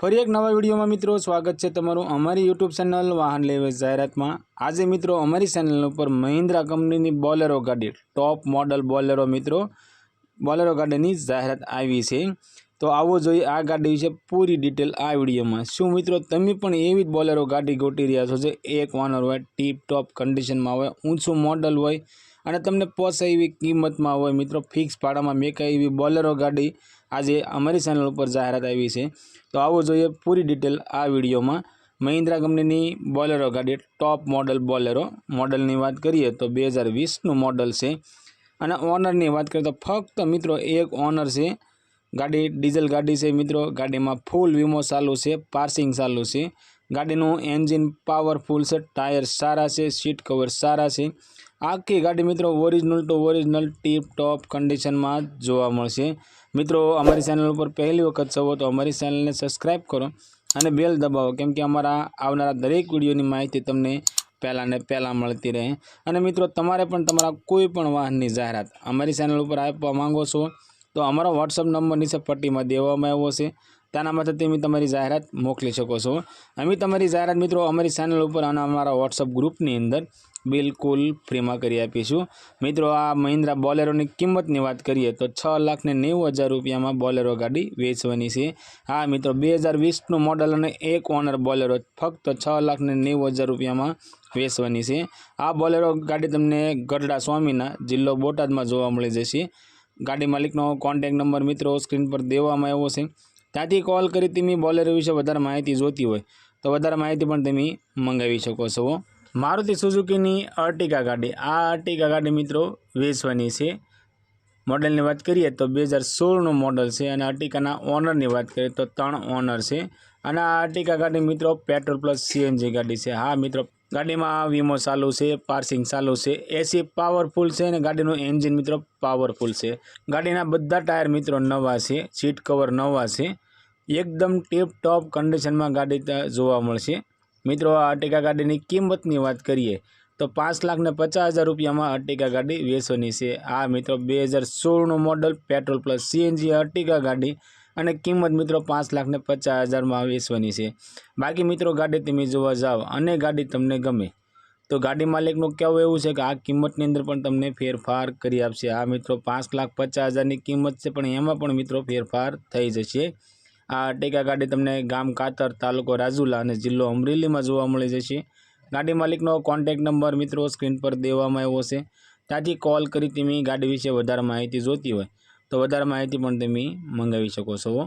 ફરી એક નવા વિડીયોમાં મિત્રો સ્વાગત છે તમારું અમારી યુટ્યુબ ચેનલ વાહન લેવે જાહેરાતમાં. આજે મિત્રો અમારી ચેનલ ઉપર મહિન્દ્રા કંપનીની બોલેરો ગાડી, ટોપ મોડલ બોલેરો મિત્રો, બોલેરો ગાડીની જાહેરાત આવી છે. તો આવો જોઈએ આ ગાડી વિશે પૂરી ડિટેલ આ વિડીયોમાં. શું મિત્રો તમે પણ એવી જ બોલેરો ગાડી ગોટી રહ્યા છો જે એક ઓનર હોય ટીપ ટોપ કન્ડિશનમાં હોય, ઊંચું મોડલ હોય અને તમને પોસાય એવી કિંમતમાં હોય મિત્રો ફિક્સ ભાડામાં મેકાય એવી બોલેરો ગાડી આજે અમારી ચેનલ ઉપર જાહેરાત આવી છે. તો આવો જોઈએ પૂરી ડિટેલ આ વિડીયોમાં. મહિન્દ્રા કંપનીની બોલેરો ગાડી ટોપ મોડલ બોલેરો. મોડલની વાત કરીએ તો બે હજાર વીસનું મોડલ છે. અને ઓનરની વાત કરીએ તો ફક્ત મિત્રો એક ઓનર છે. ગાડી ડીઝલ ગાડી છે મિત્રો. ગાડીમાં ફૂલ વીમો ચાલુ છે, પાર્સિંગ ચાલુ છે. ગાડીનું એન્જિન પાવરફુલ છે, ટાયર સારા છે, સીટ કવર સારા છે. આખી ગાડી મિત્રો original to original tip top કન્ડિશનમાં જોવા મળશે. મિત્રો, અમારી ચેનલ ઉપર પહેલી વખત છો તો અમારી ચેનલને સબસ્ક્રાઈબ કરો અને બેલ દબાવો, કેમ કે અમારા આવનારા દરેક વિડીયોની માહિતી તમને પહેલાં ને પહેલાં મળતી રહે. અને મિત્રો, તમારે પણ તમારા કોઈ પણ વાહનની જાહેરાત અમારી ચેનલ ઉપર આપવા માંગો છો તો અમારો વોટ્સઅપ નંબર નીચે પટ્ટીમાં દેવામાં આવ્યો છે. તેના માટે તમે તમારી જાહેરાત મોકલી શકો છો. અમે તમારી જાહેરાત મિત્રો અમારી ચેનલ ઉપર અને અમારા વોટ્સઅપ ગ્રુપની અંદર બિલકુલ ફ્રીમાં કરી આપીશું. મિત્રો, આ મહિન્દ્રા બોલેરોની કિંમતની વાત કરીએ તો છ લાખ ને નેવું હજાર રૂપિયામાં બોલેરો ગાડી વેચવાની છે. હા, મિત્રો, બે હજાર વીસનું મોડલ અને એક ઓનર બોલેરો ફક્ત છ લાખ ને નેવું હજાર રૂપિયામાં વેચવાની છે. આ બોલેરો ગાડી તમને ગઢડા સ્વામીના જિલ્લો બોટાદમાં જોવા મળી જશે. ગાડી માલિકનો કોન્ટેક નંબર મિત્રો સ્ક્રીન પર દેવામાં આવ્યો છે. ત્યાંથી કોલ કરી તમે બોલેરો વિશે વધારે માહિતી જોતી હોય તો વધારે માહિતી પણ તમે મંગાવી શકો છો મારુતિ સુઝુકીની અર્ટિકા ગાડી. આ અર્ટિકા ગાડી મિત્રો વેચવાની છે. મોડલની વાત કરીએ તો બે હજાર સોળનું મોડલ છે અને અર્ટિકાના ઓનરની વાત કરીએ તો ત્રણ ઓનર છે. અને આ અર્ટિકા ગાડી મિત્રો પેટ્રોલ પ્લસ સીએનજી ગાડી છે. હા મિત્રો, ગાડીમાં વીમો ચાલુ છે, પાર્સિંગ ચાલુ છે એસી પાવરફુલ છે અને ગાડીનું એન્જિન મિત્રો પાવરફુલ છે. ગાડીના બધા ટાયર મિત્રો નવા છે સીટ કવર નવા છે. એકદમ ટીપ ટોપ કન્ડિશનમાં ગાડી જોવા મળશે. મિત્રો, આ અર્ટિકા ગાડીની કિંમતની વાત કરીએ, તો પાંચ લાખ ને પચાસ હજાર રૂપિયામાં અર્ટિકા ગાડી વેચવાની છે. આ મિત્રો, બે હજાર સોળનું model petrol plus CNG Ertiga ગાડી અને કિંમત મિત્રો પાંચ લાખ ને પચાસ હજારમાં વેચવાની છે. બાકી મિત્રો, ગાડી તમે જોવા જાઓ અને ગાડી તમને ગમે, તો ગાડી માલિકનું કહેવું એવું છે કે આ કિંમતની અંદર પણ તમને ફેરફાર કરી આપશે. આ મિત્રો, પાંચ લાખ પચાસ હજારની કિંમત છે, પણ એમાં પણ મિત્રો ફેરફાર થઈ જશે. આ અર્ટિકા ગાડી તમને ગામ કાતર તાલુકો રાજુલા અને જિલ્લો અમરેલીમાં જોવા મળી જશે. ગાડી માલિકનો કોન્ટેક નંબર મિત્રો સ્ક્રીન પર દેવામાં આવ્યો છે. ત્યાંથી કોલ કરી તમે ગાડી વિશે વધારે માહિતી જોતી હોય તો વધારે માહિતી પણ તમે મંગાવી શકો છો.